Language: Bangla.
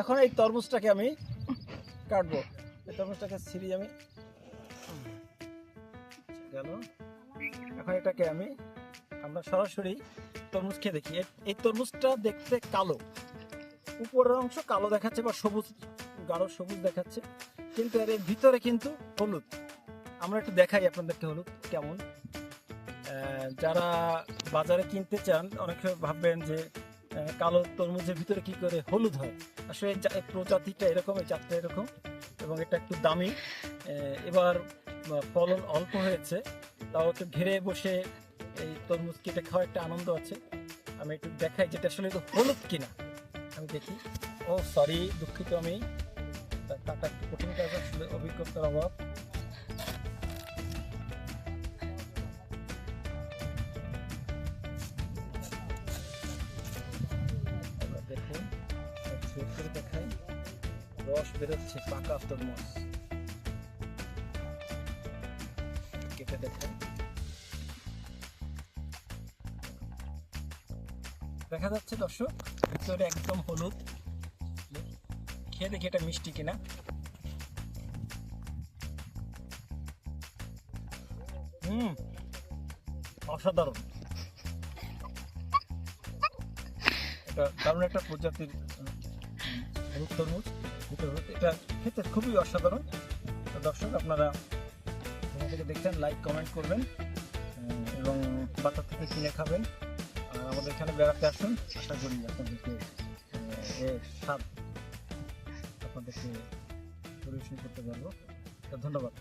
এখন এই তরমুজটাকে আমি কাটবো। এই তরমুজটাকে ছিঁড়ি আমি। গেল। এখন এটাকে আমি, আমরা সরাসরি তরমুজ খেয়ে দেখি। এই তরমুজটা দেখতে কালো। উপরের অংশ কালো দেখাচ্ছে বা সবুজ, গাঢ় সবুজ দেখাচ্ছে। কিন্তু এর ভিতরে কিন্তু হলুদ। আমরা একটু দেখাই আপনাদেরকে হলুদ কেমন। যারা বাজারে কিনতে চান, অনেক ভাববেন যে কালো তরমুজের ভিতরে কি করে হলুদ হয়? আসলে প্রজাতিটা এরকম, এই জাতটা এরকম, এবং এটা একটু দামি। এবার ফলন অল্প হয়েছে, তাও একটু ঘিরে বসে এই তরমুজ কেটে খাওয়ার একটা আনন্দ আছে। আমি একটু দেখাই যেটা আসলে হলুদ কিনা। আমি দেখি। ও সরি দুঃখিত আমি। কাটা একটু কঠিন কাজ, আসলে অভিজ্ঞতার অভাব। করে দেখাই। রস বেরোচ্ছে, পাকা তরমুজ কেটে দেখাই। দেখা যাচ্ছে দর্শক, ভিতরে একদম হলুদ। খেয়ে দেখি এটা মিষ্টি কিনা। হুম, অসাধারণ। এটা দারুণ একটা প্রজাতির হলুদ তরমুজ। এটা খেতে খুবই অসাধারণ। দর্শক, আপনারা এখান থেকে দেখছেন লাইক কমেন্ট করবেন এবং বাজার থেকে কিনে খাবেন। আর আমাদের এখানে বেড়াতে আসুন, আশা করি আপনাদেরকে এ স্বাদ আপনাদেরকে পরিবেশন করতে পারব। ধন্যবাদ।